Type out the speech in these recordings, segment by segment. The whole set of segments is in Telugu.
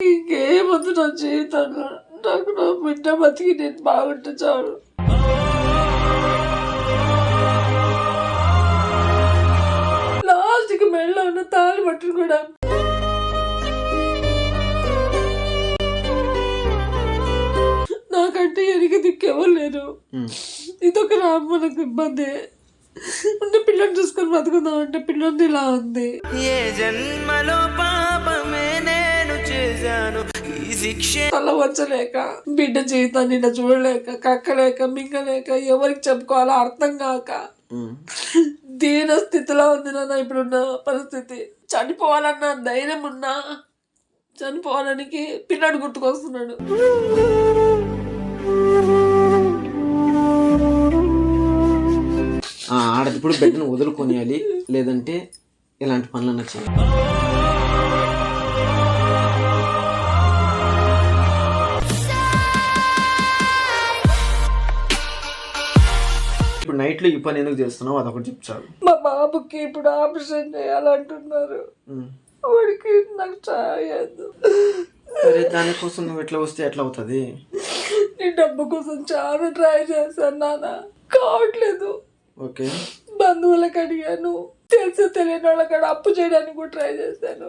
ఇంకేమొద్దు నా జీవితంలో నాకు నా బిడ్డ బతికి నేను బాగుంటే చాలు. లాస్ట్కి మెడలో ఉన్న తాళి పట్టును కూడా నాకంటే ఎరిగి దిక్కెవరు లేరు. ఇదొక రా మనకు ఇబ్బంది. అంటే పిల్లల్ని చూసుకొని బతుకుందాం అంటే పిల్లల్ని ఇలా ఉంది. ఏ జన్మలో పాపమే నేను చేశాను. ఈ శిక్షే వచ్చలేక బిడ్డ జీవితాన్ని ఇలా చూడలేక కక్కలేక మింగలేక ఎవరికి చెప్పుకోవాలో అర్థం కాక. దీన స్థితిలో ఉంది నాన్న ఇప్పుడున్న పరిస్థితి. చనిపోవాలన్న ధైర్యం ఉన్నా చనిపోవడానికి పిల్లాడు గుర్తుకొస్తున్నాడు. ఆ, ఆడ ఇప్పుడు బిడ్డను వదులుకొనియాలి లేదంటే ఇలాంటి పనులన్నా చేయాలి. నైట్లో ఈ పని ఎందుకు చేస్తున్నావు? అదొకటి చెప్పు చాలు. మా బాబుకి ఇప్పుడు ఆపరేషన్ చేయాలంటున్నారు. వాడికి నాకు చాయదు సరే దానికోసం నువ్వు ఎట్లా వస్తే ఎట్లా అవుతుంది? నీ డబ్బు కోసం చాలా ట్రై చేశాను నాన్న. కావట్లేదు. ఓకే. బంధువులకు అడిగాను. తెలిసి తెలియని వాళ్ళకి అప్పు చేయడానికి కూడా ట్రై చేశాను.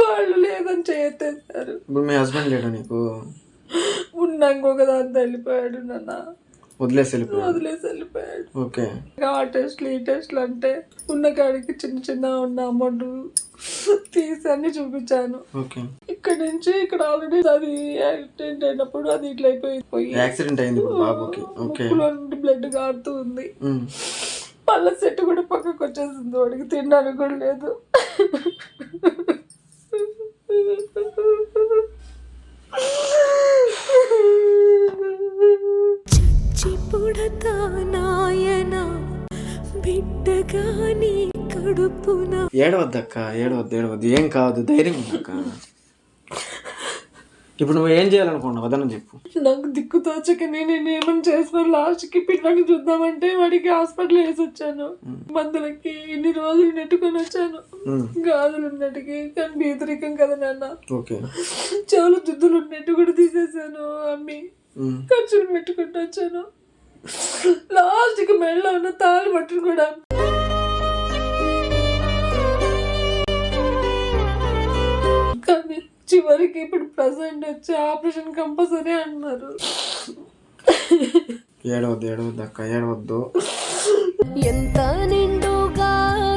వాళ్ళు లేదని చేయొత్తేసారు ఇప్పుడు మీ హస్బెండ్ లేడా నీకు? ఉన్న ఇంకొక దాంతో వెళ్ళిపోయాడు నాన్న. వదిలేసి వెళ్ళిపోయాడు వదిలేసి వెళ్ళిపోయాడు ఓకే. ఆ టెస్ట్లు ఈ టెస్ట్లు అంటే ఉన్న కాడికి చిన్న చిన్న ఉన్న అమౌంట్ తీసి అన్ని చూపించాను. ఓకే. ఇక్కడ నుంచి ఇక్కడ ఆల్రెడీ అది యాక్సిడెంట్ అయినప్పుడు అది ఇట్లా అయిపోయి పోయి యాక్సిడెంట్ అయింది ఇప్పుడు బాబుకి. ఓకే. ముక్కులో నుండి బ్లడ్ కారుతూ ఉంది. ఉమ్. పళ్ళ సెట్ కూడా పక్కకు వచ్చేసింది వాడికి. తినడానికి కూడా లేదు. ఏడవద్దక్క ఏడవద్దు ఏడవద్దు. ఏం కాదు ధైర్యం ఉందక్క ఇప్పుడు నువ్వు ఏం చేయాలనుకున్నావు? అదనం చెప్పు. నాకు దిక్కు తోచక నేను ఏమని చేసుకొని లాస్ట్కి పిల్లల్ని చూద్దామంటే వాడికి హాస్పిటల్ వేసి వచ్చాను. మందులకి ఇన్ని రోజులు నెట్టుకొని వచ్చాను. గాజులు ఉన్నట్టుకి కానీ బీదరికం కదా నాన్న. ఓకే. చెవులు దుద్దులు ఉన్నట్టు కూడా తీసేసాను అమ్మి. ఖర్చులు పెట్టుకుంటూ వచ్చాను. లాస్ట్కి మెడలో ఉన్న తాళి పట్టును చివరికి ఇప్పుడు ప్రజెంట్ వచ్చి ఆపరేషన్ కంపల్సరీ అంటున్నారు ఏడవద్దు ఏడవద్దు అక్క ఏడవద్దు. ఎంత నిండుగా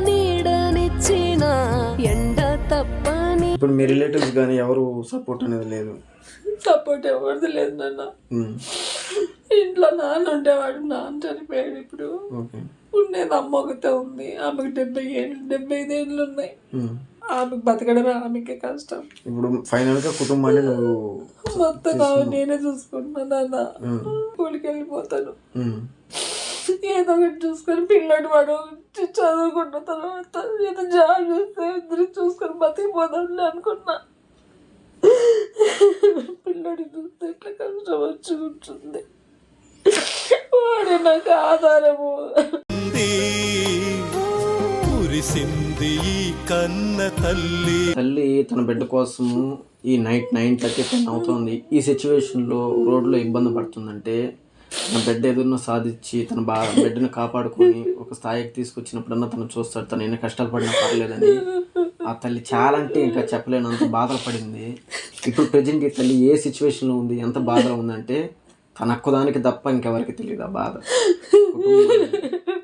నీడనిచ్చిన ఎండ తప్పని ఇప్పుడు మీ రిలేటివ్స్ కానీ ఎవరు సపోర్ట్ అనేది లేదు. సపోర్ట్ ఎవరిది లేదు నాన్న. ఇంట్లో నాన్న ఉండేవాడు నాన్న చనిపోయాడు ఇప్పుడు. ఓకే. ఉండేది అమ్మ ఒకతే ఉంది ఆమెకు డెబ్బై ఏళ్ళు డెబ్బై ఐదు ఏళ్ళు ఉన్నాయి. ఆమెకు బతకడమే ఆమెకే కష్టం. ఇప్పుడు ఫైనల్గా కుటుంబాన్ని నువ్వు మొత్తం నేనే చూసుకుంటున్నా నాన్న. స్కూల్కి వెళ్ళిపోతాను. ఏదో ఒకటి చూసుకొని పిల్లడు వాడు చదువుకున్న తర్వాత ఏదో జాబ్ చేస్తే ఇద్దరు చూసుకొని బతికిపోదాంలే అనుకున్నా. పిల్లడి చూస్తే ఇట్లా కష్టం వచ్చి ఉంటుంది. వాడే నాకు ఆధారము. కురిసింది ఈ కన్న తల్లి. తల్లి తన బిడ్డ కోసం ఈ నైట్ నైన్ థర్టీ టెన్ అవుతుంది. ఈ సిచ్యువేషన్లో రోడ్లో ఇబ్బంది పడుతుందంటే తన బిడ్డ ఎదురును సాధించి తన బా బిడ్డను కాపాడుకొని ఒక స్థాయికి తీసుకొచ్చినప్పుడన్నా తను చూస్తాడు తను ఎన్ని కష్టాలు పడినా పర్లేదని. ఆ తల్లి చాలా అంటే ఇంకా చెప్పలేనంత బాధలు పడింది ఇప్పుడు ప్రజెంట్ ఈ తల్లి ఏ సిచ్యువేషన్లో ఉంది ఎంత బాధలో ఉందంటే తన ఒక్కదానికి తప్ప ఇంకెవరికి తెలియదు ఆ బాధ.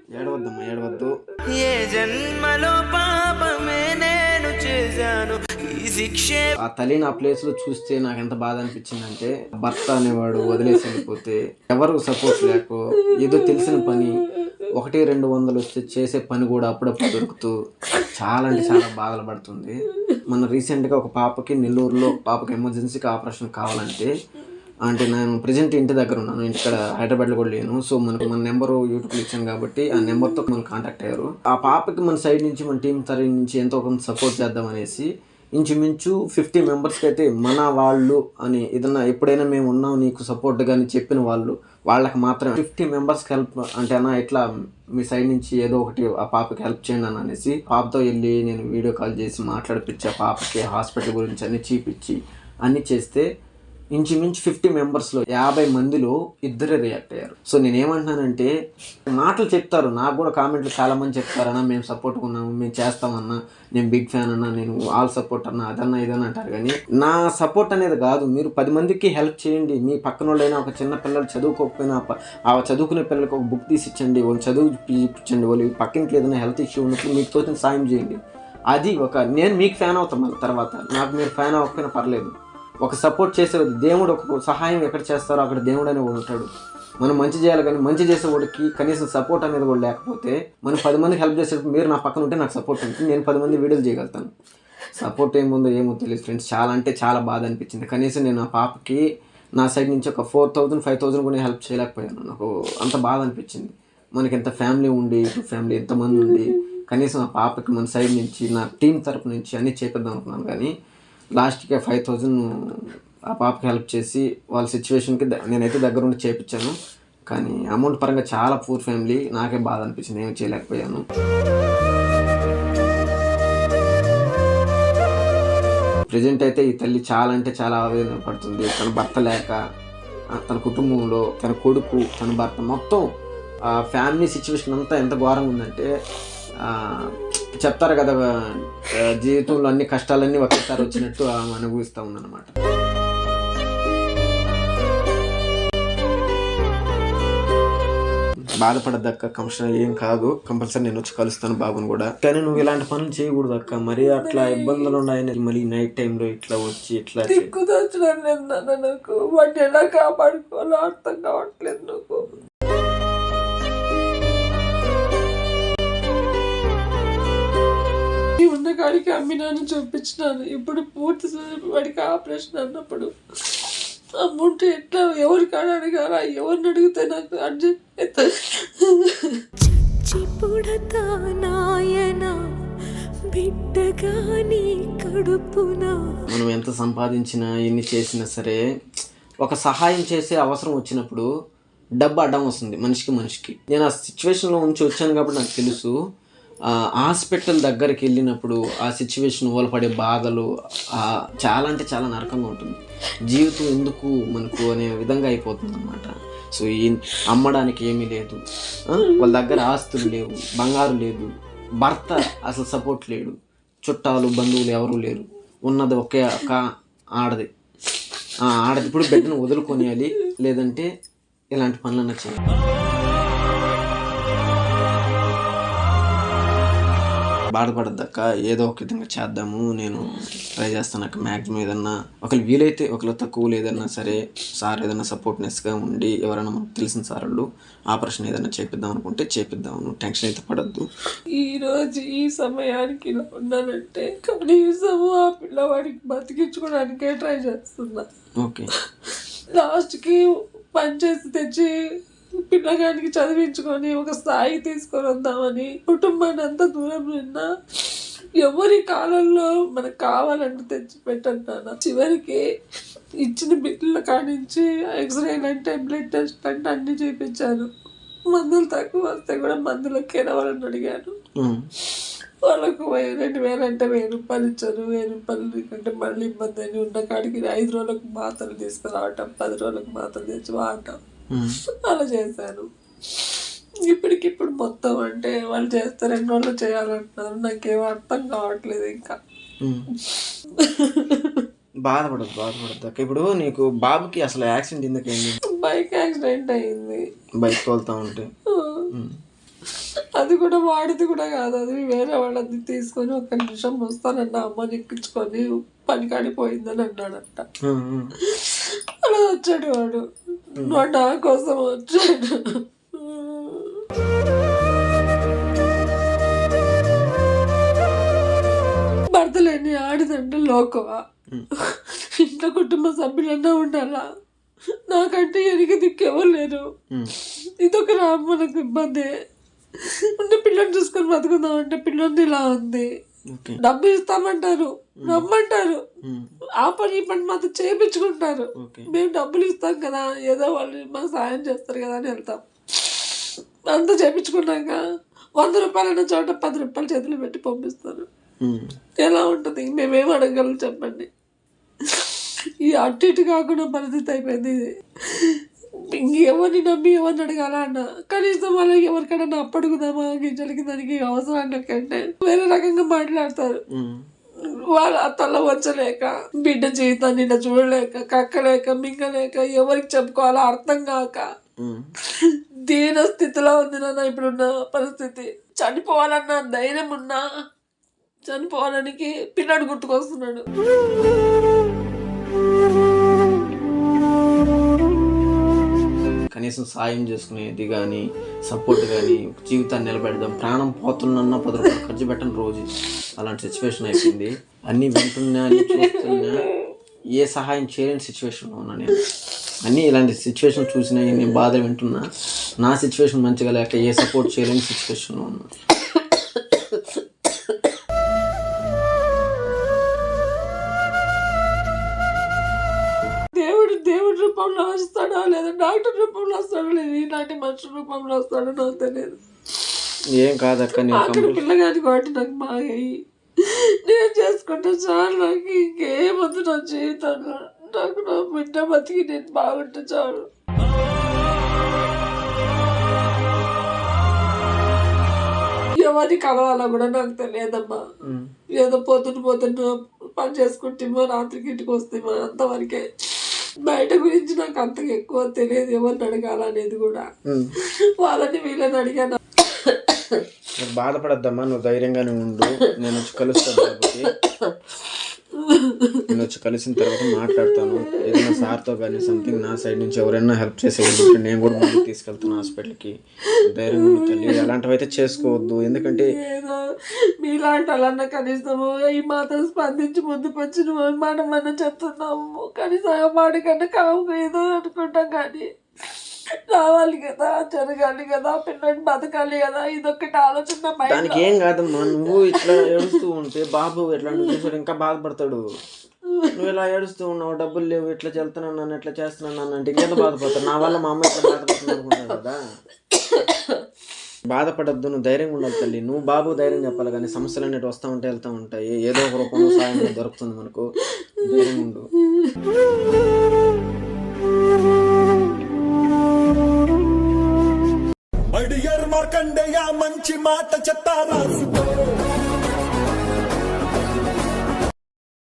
ఏడవద్దమ్మా ఏడవద్దు. ఏ జన్మలో పాపమే నేను చేశాను. ఆ తల్లిని ఆ ప్లేస్లో చూస్తే నాకు ఎంత బాధ అనిపించిందంటే భర్త అనేవాడు వదిలేసి వెళ్ళిపోతే ఎవరు సపోర్ట్ లేకో ఏదో తెలిసిన పని ఒకటి రెండు వందలు వస్తే చేసే పని కూడా అప్పుడప్పుడు దొరుకుతూ చాలా అంటే చాలా బాధలు పడుతుంది. మన రీసెంట్గా ఒక పాపకి నెల్లూరులో పాపకి ఎమర్జెన్సీకి ఆపరేషన్ కావాలంటే అంటే నేను ప్రజెంట్ ఇంటి దగ్గర ఉన్నాను. ఇక్కడ హైదరాబాద్లో కూడా లేను. సో మనకు మన నెంబర్ యూట్యూబ్లో ఇచ్చాను కాబట్టి ఆ నెంబర్తో మనం కాంటాక్ట్ అయ్యారు. ఆ పాపకి మన సైడ్ నుంచి మన టీం తరఫు నుంచి ఎంతో కొంత సపోర్ట్ చేద్దాం అనేసి ఇంచుమించు ఫిఫ్టీ మెంబర్స్కి అయితే మన వాళ్ళు అని ఏదన్నా ఎప్పుడైనా మేము ఉన్నాం నీకు సపోర్ట్ కానీ చెప్పిన వాళ్ళు వాళ్ళకి మాత్రం ఫిఫ్టీ మెంబర్స్కి హెల్ప్ అంటే అన్న ఇట్లా మీ సైడ్ నుంచి ఏదో ఒకటి ఆ పాపకి హెల్ప్ చేయండి అని అనేసి పాపతో వెళ్ళి నేను వీడియో కాల్ చేసి మాట్లాడిపించి ఆ పాపకి హాస్పిటల్ గురించి అన్ని చూపించి అన్ని చేస్తే ఇంచుమించు ఫిఫ్టీ మెంబర్స్లో యాభై మందిలో ఇద్దరే రియాక్ట్ అయ్యారు. సో నేనేమంటున్నానంటే మాటలు చెప్తారు నాకు కూడా కామెంట్లు చాలా మంది చెప్తారన్నా మేము సపోర్ట్ ఉన్నాము మేము చేస్తామన్నా నేను బిగ్ ఫ్యాన్ అన్నా నేను ఆల్ సపోర్ట్ అన్నా అదన్నా ఇదన్నా అంటారు. కానీ నా సపోర్ట్ అనేది కాదు. మీరు పది మందికి హెల్ప్ చేయండి. మీ పక్కన వాళ్ళైనా ఒక చిన్న పిల్లలు చదువుకోకపోయినా ఆ చదువుకునే పిల్లలకు ఒక బుక్ తీసి ఇచ్చండి వాళ్ళు చదువు ఇప్పించండి వాళ్ళు పక్కింట్లో ఏదైనా హెల్త్ ఇష్యూ ఉన్నప్పుడు మీకు తోచిన సాయం చేయండి. అది ఒక నేను మీకు ఫ్యాన్ అవుతాం మళ్ళీ తర్వాత. నాకు మీరు ఫ్యాన్ అవ్వకపోయినా పర్లేదు. ఒక సపోర్ట్ చేసే దేవుడు ఒక సహాయం ఎక్కడ చేస్తారో అక్కడ దేవుడు అనే ఉంటాడు. మనం మంచి చేయాలి కానీ మంచి చేసేవాడికి కనీసం సపోర్ట్ అనేది కూడా లేకపోతే మనం పది మందికి హెల్ప్ చేసేటప్పుడు మీరు నా పక్కన ఉంటే నాకు సపోర్ట్ ఉంటుంది. నేను పది మంది వీడియోలు చేయగలుగుతాను. సపోర్ట్ ఏముందో ఏమో తెలియదు ఫ్రెండ్స్ చాలా అంటే చాలా బాధ అనిపించింది. కనీసం నేను ఆ పాపకి నా సైడ్ నుంచి ఒక ఫోర్ థౌజండ్ ఫైవ్ థౌజండ్ కూడా హెల్ప్ చేయలేకపోయాను. నాకు అంత బాధ అనిపించింది. మనకి ఎంత ఫ్యామిలీ ఉండి ఇటు ఫ్యామిలీ ఎంతమంది ఉండి కనీసం ఆ పాపకి మన సైడ్ నుంచి నా టీం తరపు నుంచి అన్నీ చేపిద్దాం అనుకున్నాను కానీ లాస్ట్కి ఫైవ్ థౌజండ్ ఆ పాపకి హెల్ప్ చేసి వాళ్ళ సిచ్యువేషన్కి నేనైతే దగ్గరుండి చేపించాను కానీ అమౌంట్ పరంగా చాలా పూర్ ఫ్యామిలీ. నాకే బాధ అనిపించింది. ఏం చేయలేకపోయాను. ప్రజెంట్ అయితే ఈ తల్లి చాలా అంటే చాలా ఆవేదన పడుతుంది. తన భర్త లేక తన కుటుంబంలో తన కొడుకు తన భర్త మొత్తం ఫ్యామిలీ సిచ్యువేషన్ అంతా ఎంత ఘోరంగా ఉందంటే చెప్తారు కదా జీవితంలో అన్ని కష్టాలన్నీ ఒకేసారి వచ్చినట్టు అనుభవిస్తూ ఉందన్నమాట. బాధపడద్దక్క కమిషనర్ ఏం కాదు. కంపల్సరీ నేను వచ్చి కలుస్తాను బాబుని కూడా. కానీ నువ్వు ఇలాంటి పనులు చేయకూడదు అక్క మరీ అట్లా ఇబ్బందులు ఉన్నాయని మళ్ళీ నైట్ టైంలో ఇట్లా వచ్చి ఇట్లా నాకు. వాడిని ఎలా కాపాడుకోవాలో అర్థం కావట్లేదు నాకు. కాడికి అమ్మినాను చూపించినాను. ఇప్పుడు పూర్తి వాడికి ఆపరేషన్ అన్నప్పుడు అమౌంట్ ఎట్లా ఎవరి కాడ అడగాల? ఎవరిని అడిగితే నాకు కడుపునా? మనం ఎంత సంపాదించినా ఎన్ని చేసినా సరే ఒక సహాయం చేసే అవసరం వచ్చినప్పుడు డబ్బు అడ్డం వస్తుంది మనిషికి మనిషికి. నేను ఆ సిచ్యువేషన్లో ఉంచి వచ్చాను కాబట్టి నాకు తెలుసు. హాస్పిటల్ దగ్గరికి వెళ్ళినప్పుడు ఆ సిచ్యువేషన్ వాళ్ళు పడే బాధలు చాలా అంటే చాలా నరకంగా ఉంటుంది. జీవితం ఎందుకు మనకు అనే విధంగా అయిపోతుంది అనమాట సో ఈ అమ్మడానికి ఏమీ లేదు. వాళ్ళ దగ్గర ఆస్తులు లేవు బంగారు లేదు భర్త అసలు సపోర్ట్ లేడు చుట్టాలు బంధువులు ఎవరూ లేరు. ఉన్నది ఒకే ఒక ఆడది. ఆ ఆడది ఇప్పుడు బిడ్డను వదులుకొనియాలి లేదంటే ఇలాంటి పనులన్నా చేయాలి. బాధపడద్దక్క ఏదో ఒక విధంగా చేద్దాము నేను ట్రై చేస్తాను అక్క. మ్యాక్సిమం ఏదన్నా ఒకళ్ళు వీలైతే ఒకళ్ళు తక్కువ లేదన్నా సరే సార్ ఏదైనా సపోర్ట్నెస్గా ఉండి ఎవరైనా మనకు తెలిసిన సార్ వాళ్ళు ఆపరేషన్ ఏదైనా చేపిద్దాం అనుకుంటే చేపిద్దాం నువ్వు టెన్షన్ అయితే పడద్దు. ఈ రోజు ఈ సమయానికి ఇలా ఉన్నానంటే కనీసం ఆ పిల్లవాడికి బతికించుకోవడానికే ట్రై చేస్తున్నా. ఓకే. లాస్ట్కి పని చేసి తెచ్చి పిల్లగానికి చదివించుకొని ఒక స్థాయి తీసుకొని వద్దామని కుటుంబాన్ని అంతా దూరం నిన్నా ఎవరి కాలంలో మనకు కావాలంటే తెచ్చి పెట్టంటాను చివరికి ఇచ్చిన బిడ్డల కానించి ఎక్స్రే అంటే బ్లడ్ టెస్ట్ అంటే అన్ని చేయించాను మందులు తక్కువ వస్తే కూడా మందులకు ఎడవాలని అడిగాను. వాళ్ళకు రెండు వేలు అంటే వెయ్యి రూపాయలు ఇచ్చారు. వెయ్యి రూపాయలు అంటే మళ్ళీ ఇబ్బంది అని ఉన్న కాడికి ఐదు రోజులకు మాత్రలు తీసుకురావటం పది రోజులకు మాత్రలు తెచ్చి వాడటం. అలా చేశాను ఇప్పటికిప్పుడు మొత్తం అంటే వాళ్ళు చేస్తే రెండు రోజులు చేయాలంటున్నారు. నాకేం అర్థం కావట్లేదు ఇంకా. బాధపడదు బాధపడద్దు అక్క ఇప్పుడు నీకు బాబుకి అసలు యాక్సిడెంట్ ఎందుకు అయింది? బైక్ యాక్సిడెంట్ అయింది. బైక్ తోలుతా ఉంటే. అది కూడా వాడిది కూడా కాదు. అది వేరే వాళ్ళది తీసుకొని ఒక్క నిమిషం వస్తానన్న అమ్మని ఎక్కించుకొని పనికాడి పోయిందని అన్నాడంట. అలా వచ్చాడు వాడు. నా కోసం వచ్చాడు. భర్త లేని ఆడిదంటే లోకవా ఇంట్లో కుటుంబ సభ్యులన్నా ఉండాలా? నాకంటే ఎరిగి దిక్కెవరు లేరు. ఇదొక రా మనకు ఇబ్బంది. అంటే పిల్లని చూసుకొని బతుకుందాం అంటే పిల్లని ఇలా ఉంది. డబ్బు ఇస్తామంటారు. రమ్మంటారు. ఆ పని ఈ పని మాతో చేయించుకుంటారు. మేము డబ్బులు ఇస్తాం కదా ఏదో వాళ్ళు మాకు సాయం చేస్తారు కదా అని వెళ్తాం. అంతా చేయించుకున్నాక వంద రూపాయలు అన్న చోట పది రూపాయలు చేతులు పెట్టి పంపిస్తారు. ఎలా ఉంటుంది? మేమేం అడగలం చెప్పండి. ఈ అటు ఇటు కాకుండా పరిస్థితి అయిపోయింది ఇది. ఇంకెవరిని నమ్మి ఎవరిని అడగాల అన్న? కనీసం వాళ్ళకి ఎవరికైనా అప్పడుగుదామా? గింజలకి దానికి అవసరం కంటే వేరే రకంగా మాట్లాడతారు. వాళ్ళ తల వచ్చలేక బిడ్డ జీవితాన్ని నిన్న చూడలేక కక్కలేక మింగలేక ఎవరికి చెప్పుకోవాలో అర్థం కాక. దీన స్థితిలో ఉంది నాన్న ఇప్పుడున్న పరిస్థితి చనిపోవాలన్న ధైర్యం ఉన్నా చనిపోవడానికి పిల్లాడు గుర్తుకొస్తున్నాడు కనీసం సాయం చేసుకునేది కానీ సపోర్ట్ కానీ జీవితాన్ని నిలబెడదాం ప్రాణం పోతున్నా పది రూపాయలు ఖర్చు పెట్టని రోజు అలాంటి సిచ్యువేషన్ అయిపోయింది. అన్నీ వింటున్నా అన్నీ చూస్తున్నా ఏ సహాయం చేయలేని సిచ్యువేషన్లో ఉన్నా నేను. అన్నీ ఇలాంటి సిచ్యువేషన్ చూసినా నేను బాధ వింటున్నా నా సిచ్యువేషన్ మంచిగా లేక ఏ సపోర్ట్ చేయలేని సిచ్యువేషన్లో ఉన్నా. లేదా డాక్టర్ రూపంలో వస్తాడో లేదా. ఇలాంటి మనుషుల రూపంలో వస్తాడో నాకు తెలియదు. ఏం కాదక్క నేను అక్కడ పిల్లగాని కాబట్టి నాకు బాగా అయ్యి. నేను చేసుకుంటే చాలు నాకు ఇంకేమొద్దు నా జీవితంలో. నాకు నా బిడ్డ బతికి నేను బాగుంటే చాలు. ఎవరిని కలవాలో కూడా నాకు తెలియదమ్మా. ఏదో పొద్దున పొద్దున్న పని చేసుకుంటేమో రాత్రికి ఇంటికి వస్తేమో అంతవరకే. బయట గురించి నాకు అంతగా ఎక్కువ తెలియదు. ఎవరిని అడగాలనేది కూడా. ఉమ్. వాళ్ళని వీళ్ళని అడిగాను. బాధపడద్దమ్మా నువ్వు ధైర్యంగానే ఉండు. నేను కలుస్తాను నేను వచ్చి కలిసిన తర్వాత మాట్లాడతాను. ఏదైనా సార్తో కానీ సంథింగ్ నా సైడ్ నుంచి ఎవరైనా హెల్ప్ చేసేవాళ్ళు నేను కూడా మళ్ళీ తీసుకెళ్తాను హాస్పిటల్కి ధైర్యం తల్లి అలాంటివి అయితే చేసుకోవద్దు. ఎందుకంటే ఏదో మీలాంటి వాళ్ళన్నా కనీసం ఈ మాత్రం స్పందించి ముందుకు వచ్చి మనం మనం చెప్తున్నాము. కనీసం ఆ కావు ఏదో అనుకుంటాం కానీ. రావాలి కదా జరగాలి కదా పిల్లల్ని బతకాలి కదా ఇదొక్కటి ఆలోచన దానికి ఏం కాదమ్మా నువ్వు ఇట్లా ఏడుస్తూ ఉంటే బాబు ఎట్లా చూసాడు ఇంకా బాధపడతాడు. నువ్వు ఇలా ఏడుస్తూ ఉన్నావు డబ్బులు లేవు ఇట్లా చెల్తున్నాను నన్ను ఇట్లా చేస్తున్నాను నన్ను అంటే ఇంకేదో బాధపడతాడు? నా వల్ల మా అమ్మ ఇట్లా బాధపడుతుంది అనుకుంటాడు కదా. బాధపడద్దు నువ్వు ధైర్యంగా ఉండాలి తల్లి. నువ్వు బాబు ధైర్యం చెప్పాలి కానీ సమస్యలు అనేవి వస్తూ ఉంటే వెళ్తూ ఉంటాయి. ఏదో ఒక రూపంలో సాయం దొరుకుతుంది మనకు. ధైర్యంగా ఉండు. మడియర్ మార్కండేయ మంచి మాట చెత్త రాసుకో